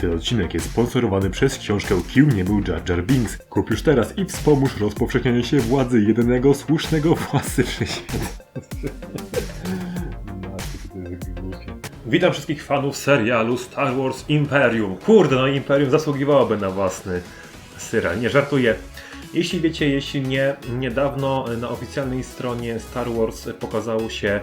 Ten odcinek jest sponsorowany przez książkę Kim nie był Jar Jar Binks. Kup już teraz i wspomóż rozpowszechnianie się władzy jedynego słusznego władcy wszechświata. Witam wszystkich fanów serialu Star Wars Imperium. Kurde, no Imperium zasługiwałoby na własny serial, nie żartuję. Jeśli wiecie, jeśli nie, niedawno na oficjalnej stronie Star Wars pokazało się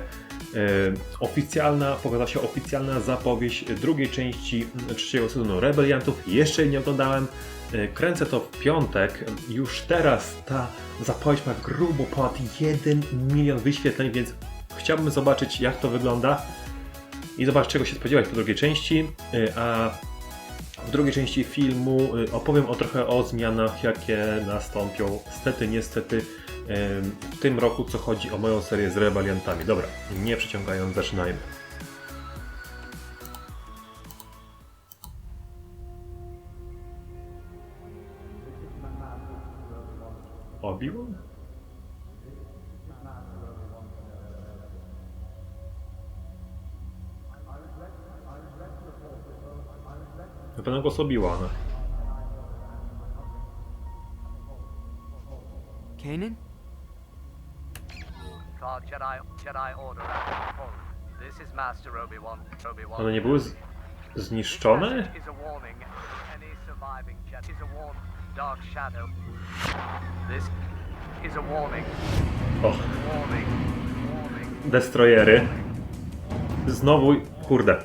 oficjalna, pokazała się oficjalna zapowiedź drugiej części trzeciego sezonu Rebeliantów. Jeszcze jej nie oglądałem. E, Kręcę to w piątek. Już teraz ta zapowiedź ma grubo ponad 1 milion wyświetleń, więc chciałbym zobaczyć jak to wygląda i zobaczyć czego się spodziewać po drugiej części. E, A w drugiej części filmu opowiem o trochę o zmianach, jakie nastąpią stety, niestety w tym roku, co chodzi o moją serię z rebeliantami. Dobra, nie przeciągając, zaczynajmy. Obi-Wan? Na pewno głos Obi-Wana. Kanan? One nie były z- zniszczone? Is a warning. Any surviving Jedi is a warning. Dark Shadow. This is a warning. O, destroyery. Znowu, kurde.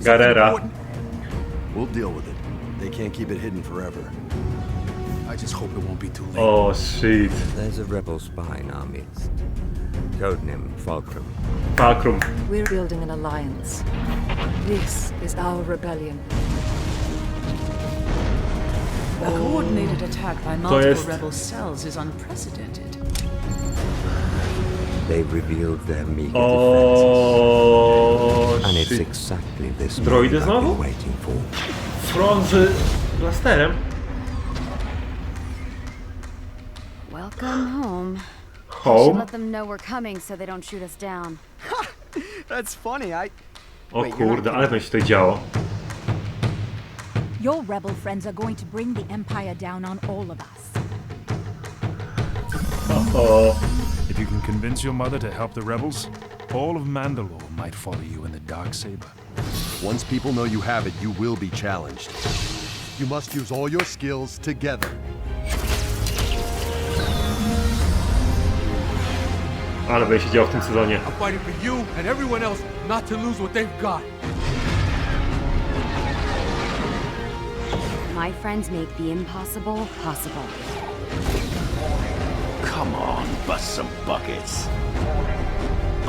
Garera. We'll deal with it. They can't keep it hidden forever. I just hope it won't be too late. Oh, shit. There's a rebel spy in our midst. Codename Fulcrum. Pakrum. We're building an alliance. This is our rebellion. A coordinated attack by multiple jest- rebel cells is unprecedented. They've revealed their meager oh, defenses. O, And it's shit. exactly this Droidy moment I've znowu? been waiting for. Front z blasterem. Welcome home. Home. let them know we're coming so they don't shoot us down. That's funny. I O Wait, you're not kurde, ale będzie się tutaj działo. Your rebel friends are going to bring the Empire down on all of us. O, If you can convince your mother to help the rebels, all of Mandalore might follow you in the dark saber. Once people know you have it, you will be challenged. You must use all your skills together. ale będzie się w tym sezonie. I'm fighting for you and everyone else not to lose what they've got. My friends make the impossible possible. Come on, bust some buckets.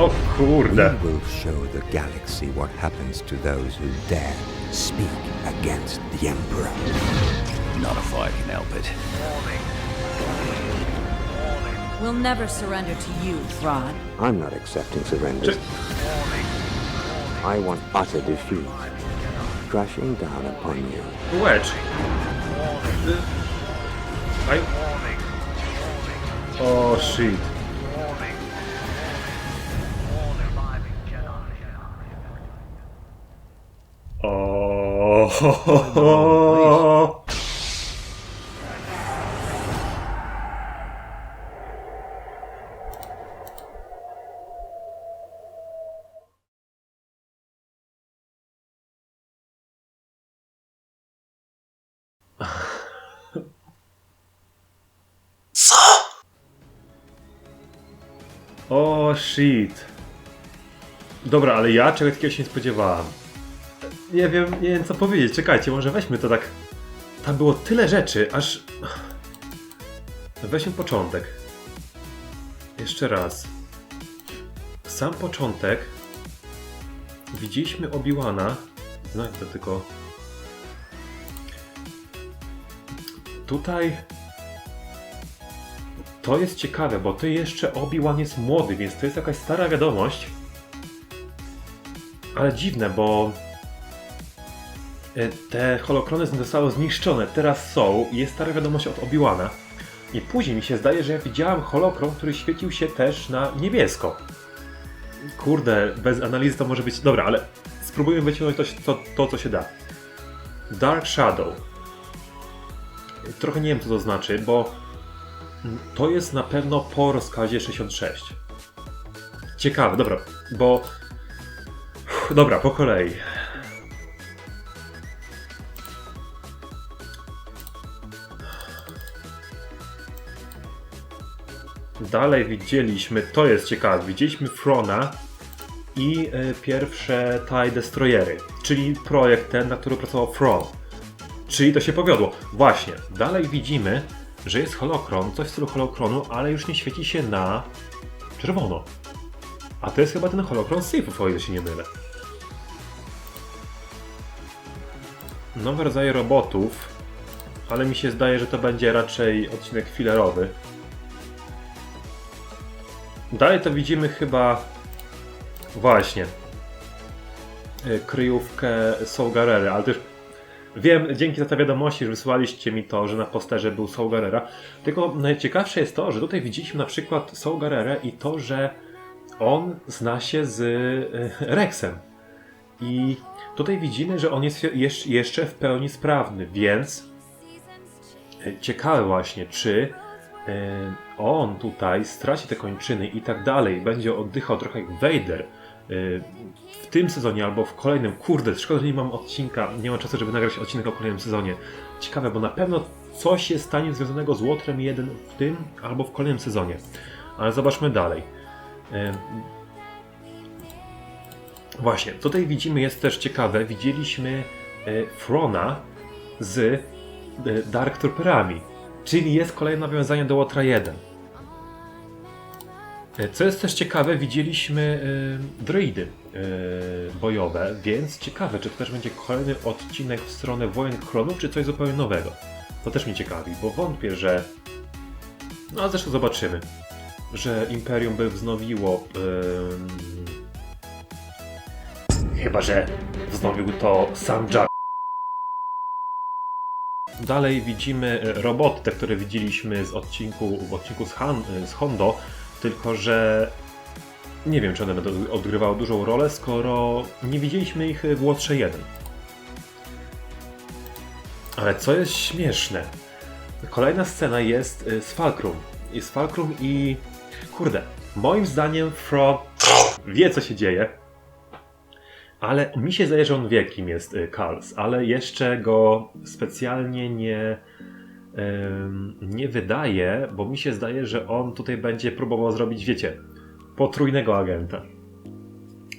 O kurde. We will show the galaxy what happens to those who dare speak against the Emperor. Not if I can help it. We'll never surrender to you, Thrawn. I'm not accepting surrender. I want utter defeat. Crashing down upon you. Wedge. Aj. Oh shit. O. O shit. Dobra, ale ja czegoś takiego się nie spodziewałam. Nie wiem, nie wiem co powiedzieć. Czekajcie, może weźmy to tak. Tam było tyle rzeczy, aż. Weźmy początek. Jeszcze raz. Sam początek. Widzieliśmy Obi-Wana. Znajdź to tylko. Tutaj. To jest ciekawe, bo to jeszcze Obi-Wan jest młody, więc to jest jakaś stara wiadomość. Ale dziwne, bo te holokrony zostały zniszczone, teraz są jest stara wiadomość od Obi-Wana. I później mi się zdaje, że ja widziałam holokron, który świecił się też na niebiesko. Kurde, bez analizy to może być... Dobra, ale spróbujmy wyciągnąć to, to, to co się da. Dark Shadow. Trochę nie wiem, co to znaczy, bo to jest na pewno po rozkazie 66. Ciekawe, dobra, bo... Dobra, po kolei. Dalej widzieliśmy, to jest ciekawe, widzieliśmy Frona i e, pierwsze TIE Destroyery, czyli projekt ten, na który pracował Fron. Czyli to się powiodło. Właśnie, dalej widzimy, że jest holokron, coś w stylu holokronu, ale już nie świeci się na czerwono. A to jest chyba ten holokron Sithów, o ile się nie mylę. Nowe rodzaje robotów, ale mi się zdaje, że to będzie raczej odcinek filerowy. Dalej to widzimy chyba właśnie y, kryjówkę Saul ale też wiem, dzięki za te wiadomości, że wysłaliście mi to, że na posterze był Saul. Tylko najciekawsze jest to, że tutaj widzieliśmy na przykład Saul i to, że on zna się z y, Rexem. I tutaj widzimy, że on jest jeszcze w pełni sprawny, więc y, ciekawe właśnie, czy e, on tutaj straci te kończyny i tak dalej, będzie oddychał trochę jak Vader e, w tym sezonie albo w kolejnym. Kurde, szkoda, że nie mam odcinka, nie mam czasu, żeby nagrać odcinek o kolejnym sezonie. Ciekawe, bo na pewno coś się stanie związanego z Łotrem 1 w tym albo w kolejnym sezonie. Ale zobaczmy dalej. E, Właśnie, tutaj widzimy, jest też ciekawe, widzieliśmy e, Frona z Dark Trooperami. Czyli jest kolejne nawiązanie do Łotra 1. E, Co jest też ciekawe, widzieliśmy e, droidy e, bojowe, więc ciekawe, czy to też będzie kolejny odcinek w stronę Wojen Klonów, czy coś zupełnie nowego. To też mnie ciekawi, bo wątpię, że... No, a zresztą zobaczymy, że Imperium by wznowiło... em, Chyba, że wznowił to sam Jack. Dalej widzimy roboty, te, które widzieliśmy z odcinku, w odcinku z, Han, z Hondo, tylko że nie wiem, czy one będą odgrywały dużą rolę, skoro nie widzieliśmy ich w Łotrze 1. Ale co jest śmieszne, kolejna scena jest e, z Falkrum. Jest Falkrum i kurde, moim zdaniem Fro wie co się dzieje, ale mi się zdaje, że on wie, kim jest y, Kals, ale jeszcze go specjalnie nie, nie wydaje, bo mi się zdaje, że on tutaj będzie próbował zrobić, wiecie, potrójnego agenta.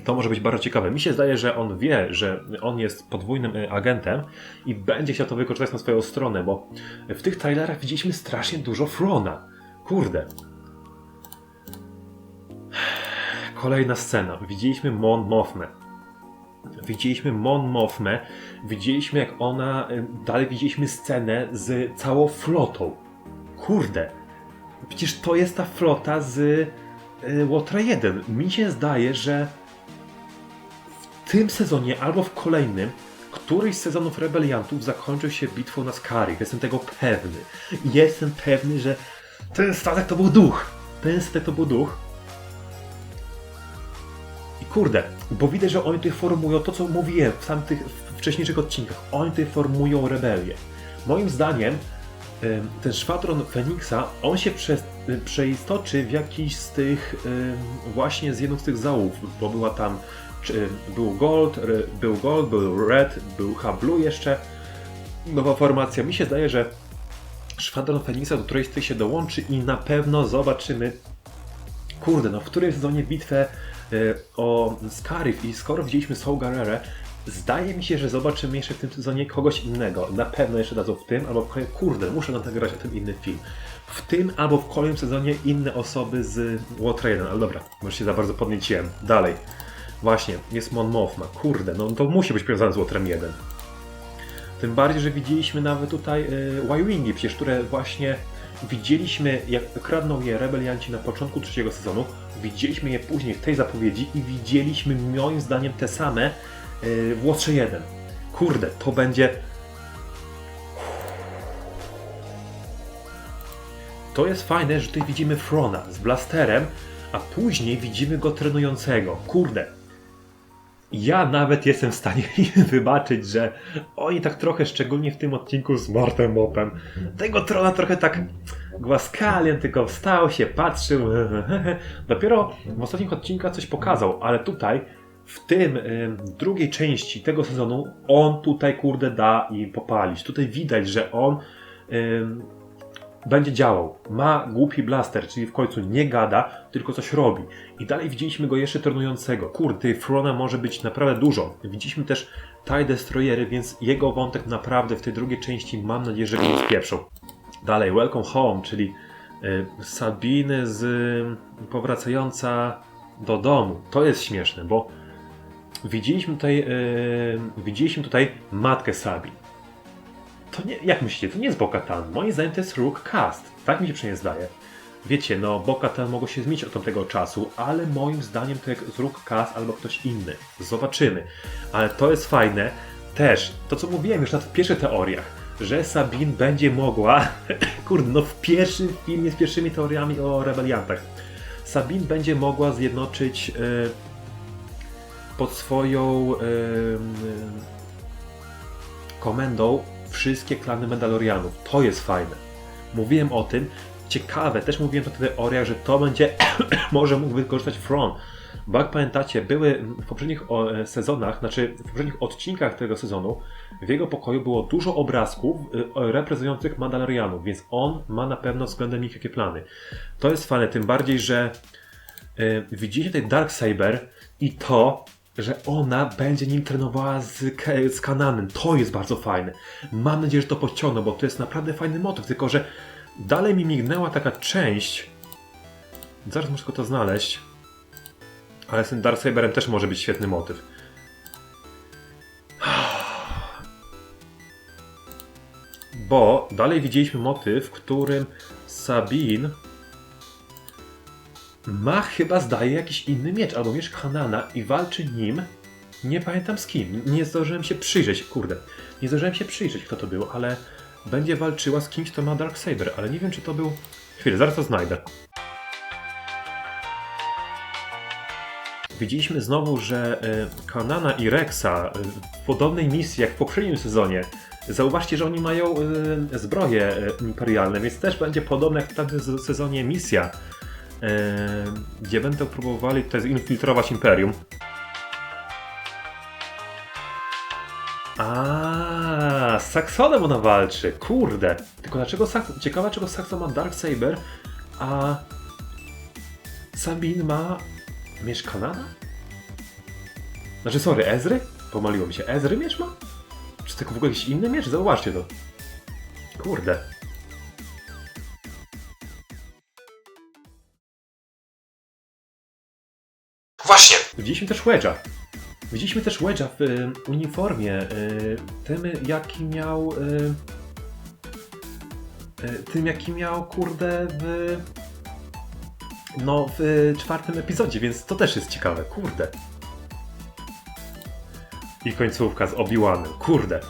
To może być bardzo ciekawe. Mi się zdaje, że on wie, że on jest podwójnym y, agentem i będzie chciał to wykorzystać na swoją stronę, bo w tych trailerach widzieliśmy strasznie dużo Frona. Kurde. Kolejna scena. Widzieliśmy Mon Mothmę widzieliśmy Mon Mothmę, widzieliśmy jak ona, y, dalej widzieliśmy scenę z całą flotą. Kurde, przecież to jest ta flota z y, Łotra 1. Mi się zdaje, że w tym sezonie albo w kolejnym któryś z sezonów Rebeliantów zakończył się bitwą na Scarif. Jestem tego pewny. Jestem pewny, że ten statek to był duch. Ten statek to był duch. Kurde, bo widzę, że oni tutaj formują to, co mówiłem w samych wcześniejszych odcinkach. Oni tutaj formują rebelię. Moim zdaniem em, ten szwadron Feniksa, on się prze, przeistoczy w jakiś z tych właśnie z jedną z tych załów, bo była tam był Gold, był Gold, był Red, był H Blue jeszcze. Nowa formacja. Mi się zdaje, że szwadron Feniksa do którejś z tych się dołączy i na pewno zobaczymy kurde, no w którym sezonie bitwę o Scarif i skoro widzieliśmy Saul Gerrera, zdaje mi się, że zobaczymy jeszcze w tym sezonie kogoś innego. Na pewno jeszcze dadzą w tym, albo w kolejnym, kurde, muszę nagrać o tym inny film. W tym albo w kolejnym sezonie inne osoby z Łotra 1, ale dobra, może się za bardzo podnieciłem. Dalej. Właśnie, jest Mon Mothma. Kurde, no to musi być powiązane z Łotrem 1. Tym bardziej, że widzieliśmy nawet tutaj y, przecież które właśnie widzieliśmy, jak kradną je rebelianci na początku trzeciego sezonu, widzieliśmy je później w tej zapowiedzi i widzieliśmy moim zdaniem te same w Łotrze 1. Kurde, to będzie... to jest fajne, że tutaj widzimy Frona z blasterem, a później widzimy go trenującego. Kurde. Ja nawet jestem w stanie im wybaczyć, że oni tak trochę, szczególnie w tym odcinku z Martem Mopem, tego trona trochę tak głaskali, on tylko wstał się, patrzył. Dopiero w ostatnich odcinkach coś pokazał, ale tutaj, w tym em, drugiej części tego sezonu, on tutaj kurde da i popalić. Tutaj widać, że on em, będzie działał. Ma głupi blaster, czyli w końcu nie gada, tylko coś robi. I dalej widzieliśmy go jeszcze trenującego. Kurde, Frona może być naprawdę dużo. Widzieliśmy też TIE Destroyery, więc jego wątek naprawdę w tej drugiej części mam nadzieję, że go nie spieprzą. Dalej, Welcome Home, czyli y, Sabiny z y, powracająca do domu. To jest śmieszne, bo widzieliśmy tutaj, y, widzieliśmy tutaj matkę Sabin. To nie, jak myślicie, to nie jest Bo-Katan. Moim zdaniem to jest Rook Cast. Tak mi się przynajmniej zdaje. Wiecie, no Bo-Katan mogło się zmienić od tamtego czasu, ale moim zdaniem to jest Rook Cast albo ktoś inny. Zobaczymy. Ale to jest fajne. Też, to co mówiłem już w pierwszych teoriach, że Sabine będzie mogła, kurde, no w pierwszym filmie z pierwszymi teoriami o rebeliantach, Sabine będzie mogła zjednoczyć e, pod swoją e, komendą wszystkie klany Mandalorianów. To jest fajne. Mówiłem o tym. Ciekawe, też mówiłem o teoriach, że to będzie może mógł wykorzystać Thrawn. Bo jak pamiętacie, były w poprzednich e, sezonach, znaczy w poprzednich odcinkach tego sezonu, w jego pokoju było dużo obrazków o- reprezentujących Mandalorianów, więc on ma na pewno względem nich jakie plany. To jest fajne, tym bardziej, że y, widzicie tutaj Darksaber i to, że ona będzie nim trenowała z, z Kananem. To jest bardzo fajne. Mam nadzieję, że to pociągną, bo to jest naprawdę fajny motyw, tylko że dalej mi mignęła taka część. Zaraz muszę to znaleźć. Ale z tym Darksaberem też może być świetny motyw. Bo dalej widzieliśmy motyw, w którym Sabine ma chyba zdaje jakiś inny miecz, albo miecz Hanana i walczy nim. Nie pamiętam z kim. Nie zdążyłem się przyjrzeć, kurde. Nie zdążyłem się przyjrzeć, kto to był, ale będzie walczyła z kimś, kto ma Darksaber, ale nie wiem, czy to był. Chwilę, zaraz to znajdę. Widzieliśmy znowu, że e, Kanana i Rexa e, w podobnej misji jak w poprzednim sezonie. Zauważcie, że oni mają e, zbroje imperialne, więc też będzie podobna jak w tamtym se- sezonie misja, gdzie będą próbowali tutaj zinfiltrować Imperium. A, z Saxonem ona walczy. Kurde. Tylko dlaczego Saxon... Ciekawe, dlaczego Saxon ma Darksaber, a Sabine ma miecz Kanana? Znaczy, sorry, Ezry? Pomyliło mi się. Ezry miecz ma? Czy tylko w ogóle jakiś inny miecz? Zauważcie to. Kurde. Właśnie. Widzieliśmy też Wedge'a. Widzieliśmy też Wedge'a w y, uniformie, y, tym jaki miał... Y, y, tym jaki miał, kurde, w... No, w y, czwartym epizodzie, więc to też jest ciekawe, kurde. I końcówka z Obi-Wanem, kurde.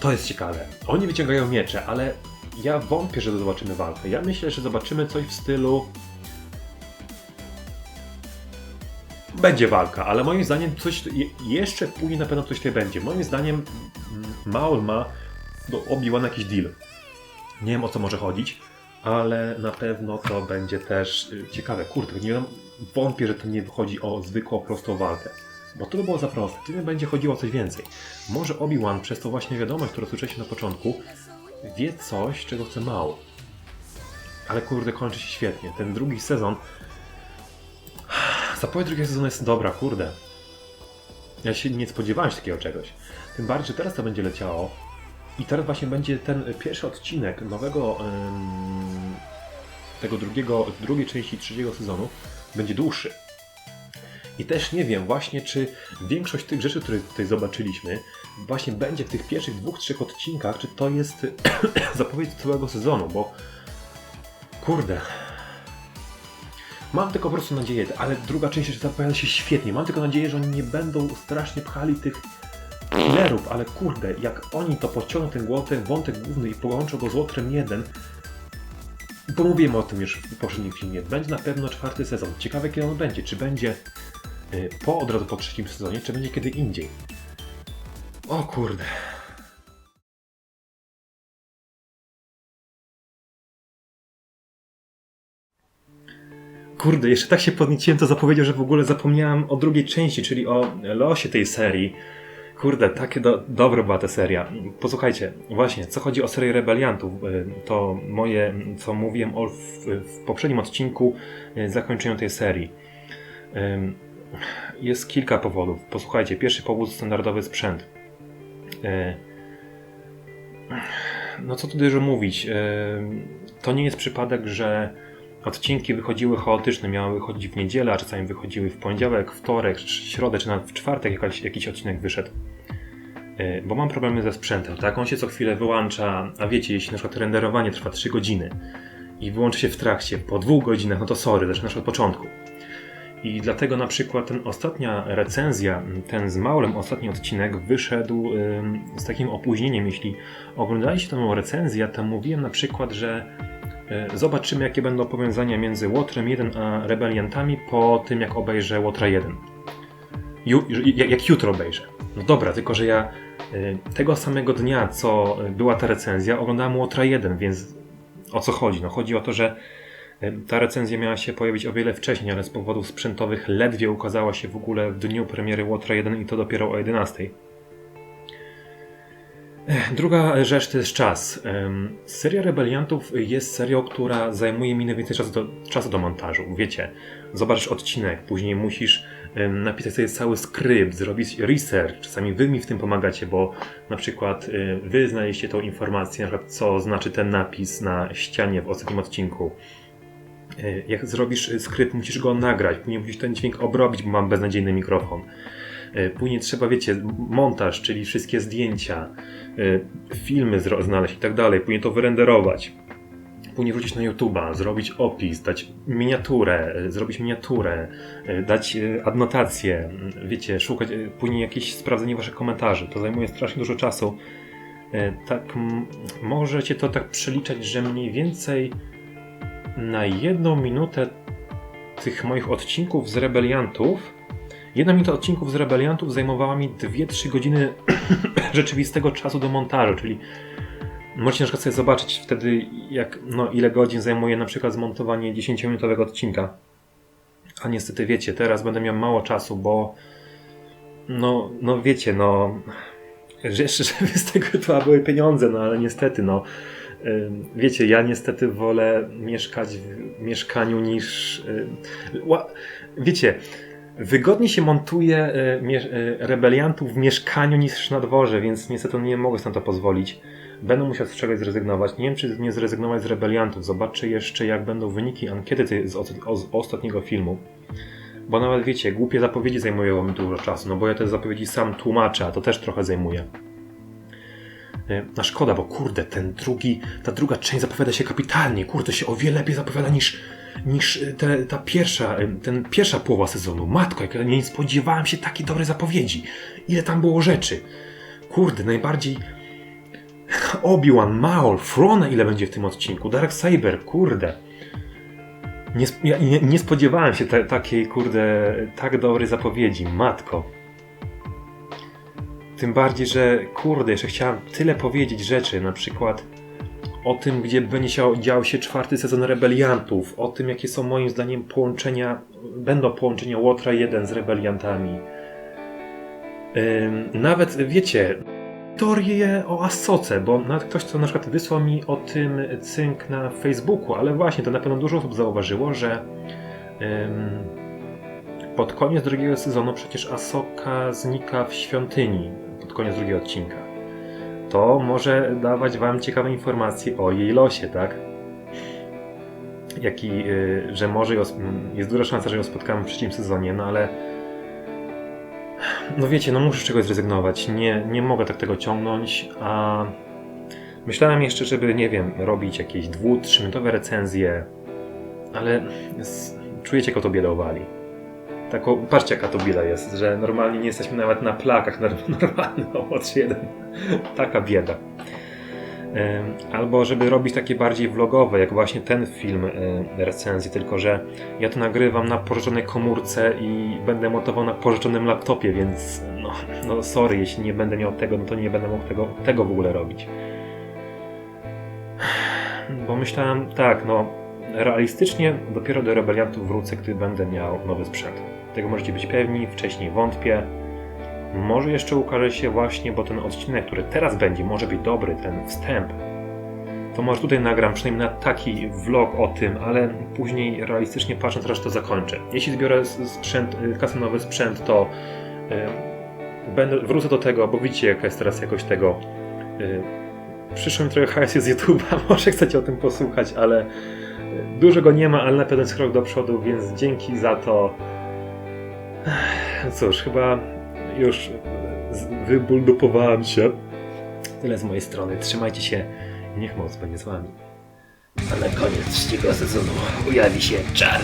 To jest ciekawe. Oni wyciągają miecze, ale ja wątpię, że zobaczymy walkę. Ja myślę, że zobaczymy coś w stylu będzie walka, ale moim zdaniem coś je- jeszcze później na pewno coś tutaj będzie. Moim zdaniem mm, Maul ma do Obi-Wan jakiś deal. Nie wiem o co może chodzić, ale na pewno to będzie też y, ciekawe. Kurde, nie wiem, wątpię, że to nie chodzi o zwykłą, prostą walkę. Bo to by było za proste. Tym będzie chodziło o coś więcej. Może Obi-Wan przez to właśnie wiadomość, którą słyszeliśmy na początku, wie coś, czego chce Maul. Ale kurde, kończy się świetnie. Ten drugi sezon Zapowiedź drugiego sezonu jest dobra, kurde. Ja się nie spodziewałem się takiego czegoś. Tym bardziej, że teraz to będzie leciało. I teraz właśnie będzie ten pierwszy odcinek nowego tego drugiego, drugiej części trzeciego sezonu będzie dłuższy. I też nie wiem właśnie, czy większość tych rzeczy, które tutaj zobaczyliśmy, właśnie będzie w tych pierwszych dwóch, trzech odcinkach, czy to jest zapowiedź całego sezonu, bo kurde, Mam tylko po prostu nadzieję, ale druga część jeszcze zapowiada się świetnie. Mam tylko nadzieję, że oni nie będą strasznie pchali tych killerów, ale kurde, jak oni to pociągną ten wątek, wątek główny i połączą go z Łotrem 1, bo mówiłem o tym już w poprzednim filmie, będzie na pewno czwarty sezon. Ciekawe kiedy on będzie, czy będzie y, po od razu po trzecim sezonie, czy będzie kiedy indziej. O kurde. Kurde, jeszcze tak się podnieciłem, to zapowiedział, że w ogóle zapomniałem o drugiej części, czyli o losie tej serii. Kurde, takie do, dobra była ta seria. Posłuchajcie, właśnie, co chodzi o serię Rebeliantów, y, to moje, co mówiłem o w, w poprzednim odcinku, y, zakończeniu tej serii. Ym, Jest kilka powodów. Posłuchajcie, pierwszy powód standardowy sprzęt. Y, No co tu dużo mówić. y, To nie jest przypadek, że odcinki wychodziły chaotyczne, miały wychodzić w niedzielę, a czasami wychodziły w poniedziałek, wtorek, środę, czy nawet w czwartek jakiś odcinek wyszedł. Yy, Bo mam problemy ze sprzętem, tak? On się co chwilę wyłącza, a wiecie, jeśli na przykład renderowanie trwa 3 godziny i wyłączy się w trakcie po dwóch godzinach, no to sorry, zaczynasz od początku. I dlatego na przykład ten ostatnia recenzja, ten z Maulem ostatni odcinek wyszedł z takim opóźnieniem. Jeśli oglądaliście tę recenzję, to mówiłem na przykład, że zobaczymy jakie będą powiązania między Łotrem 1 a Rebeliantami po tym jak obejrzę Łotra 1. Ju, jak, jutro obejrzę. No dobra, tylko że ja y, tego samego dnia, co była ta recenzja, oglądałem Łotra 1, więc o co chodzi? No chodzi o to, że y, ta recenzja miała się pojawić o wiele wcześniej, ale z powodów sprzętowych ledwie ukazała się w ogóle w dniu premiery Łotra 1 i to dopiero o 11. Druga rzecz to jest czas. Seria Rebeliantów jest serią, która zajmuje mi najwięcej czasu do, czasu do montażu. Wiecie, zobaczysz odcinek, później musisz napisać sobie cały skrypt, zrobić research. Czasami wy mi w tym pomagacie, bo na przykład y, wy znaleźliście tą informację, na przykład co znaczy ten napis na ścianie w ostatnim odcinku. Y, Jak zrobisz skrypt, musisz go nagrać, później musisz ten dźwięk obrobić, bo mam beznadziejny mikrofon. Y, Później trzeba, wiecie, montaż, czyli wszystkie zdjęcia, y, filmy znaleźć i tak dalej, później to wyrenderować. Później wrócić na YouTube'a, zrobić opis, dać miniaturę, y, zrobić miniaturę, dać adnotację, y, wiecie, szukać, później jakieś sprawdzenie waszych komentarzy. To zajmuje strasznie dużo czasu. Tak, możecie to tak przeliczać, że mniej więcej na jedną minutę tych moich odcinków z Rebeliantów Jedna minuta odcinków z Rebeliantów zajmowała mi 2-3 godziny rzeczywistego czasu do montażu, czyli możecie na przykład sobie zobaczyć wtedy, jak, no, ile godzin zajmuje na przykład zmontowanie 10-minutowego odcinka. A niestety wiecie, teraz będę miał mało czasu, bo no, no wiecie, no jeszcze żeby z tego to były pieniądze, no ale niestety, no wiecie, ja niestety wolę mieszkać w mieszkaniu niż wiecie, Wygodnie się montuje e, e, rebeliantów w mieszkaniu niż na dworze, więc niestety nie mogę sobie na to pozwolić. Będę musiał z czegoś zrezygnować. Nie wiem, czy nie zrezygnować z rebeliantów. Zobaczę jeszcze, jak będą wyniki ankiety z, ostatniego filmu. Bo nawet wiecie, głupie zapowiedzi zajmują mi dużo czasu, no bo ja te zapowiedzi sam tłumaczę, a to też trochę zajmuje. E, A szkoda, bo kurde, ten drugi, ta druga część zapowiada się kapitalnie. Kurde, się o wiele lepiej zapowiada niż, niż e, te, ta pierwsza, e, ten pierwsza połowa sezonu. Matko, jak ja nie spodziewałem się takiej dobrej zapowiedzi. Ile tam było rzeczy. Kurde, najbardziej Obi-Wan, Maul, Frona ile będzie w tym odcinku, Dark Saber, kurde. Nie, nie, nie spodziewałem się te, takiej, kurde, tak dobrej zapowiedzi, matko. Tym bardziej, że kurde, jeszcze chciałem tyle powiedzieć rzeczy, na przykład o tym, gdzie będzie się dział się czwarty sezon Rebeliantów, o tym, jakie są moim zdaniem połączenia, będą połączenia Łotra 1 z Rebeliantami. Nawet, wiecie, teorię o Asoce, bo nawet ktoś, co na przykład wysłał mi o tym cynk na Facebooku, ale właśnie, to na pewno dużo osób zauważyło, że pod koniec drugiego sezonu przecież Asoka znika w świątyni, pod koniec drugiego odcinka. To może dawać wam ciekawe informacje o jej losie, tak? Jaki, y, że może ją, m, jest duża szansa, że ją spotkamy w trzecim sezonie, no ale no wiecie, no muszę z czegoś zrezygnować. Nie, nie mogę tak tego ciągnąć, a myślałem jeszcze, żeby, nie wiem, robić jakieś dwu, trzyminutowe recenzje, ale czujecie, jak o to biedowali. Taką, patrzcie jaka to bieda jest, że normalnie nie jesteśmy nawet na plakach, nor- normalny owoc jeden. Taka bieda. Albo żeby robić takie bardziej vlogowe, jak właśnie ten film e, recenzji, tylko że ja to nagrywam na pożyczonej komórce i będę montował na pożyczonym laptopie, więc no, no sorry, jeśli nie będę miał tego, no to nie będę mógł tego, tego w ogóle robić. Bo myślałem, tak, no realistycznie dopiero do rebeliantów wrócę, gdy będę miał nowy sprzęt. Tego możecie być pewni, wcześniej wątpię. Może jeszcze ukaże się właśnie, bo ten odcinek, który teraz będzie, może być dobry, ten wstęp. To może tutaj nagram przynajmniej na taki vlog o tym, ale później realistycznie patrząc, raz to zakończę. Jeśli zbiorę sprzęt, y, kasynowy sprzęt, to y, będę, wrócę do tego, bo widzicie jaka jest teraz jakość tego. Y, przyszło mi trochę hajsu z YouTube'a, może chcecie o tym posłuchać, ale dużo go nie ma, ale na pewno jest krok do przodu, więc dzięki za to. Cóż, chyba już wybuldupowałem się. Tyle z mojej strony. Trzymajcie się i niech moc będzie z wami. A na koniec trzeciego sezonu pojawi się Jar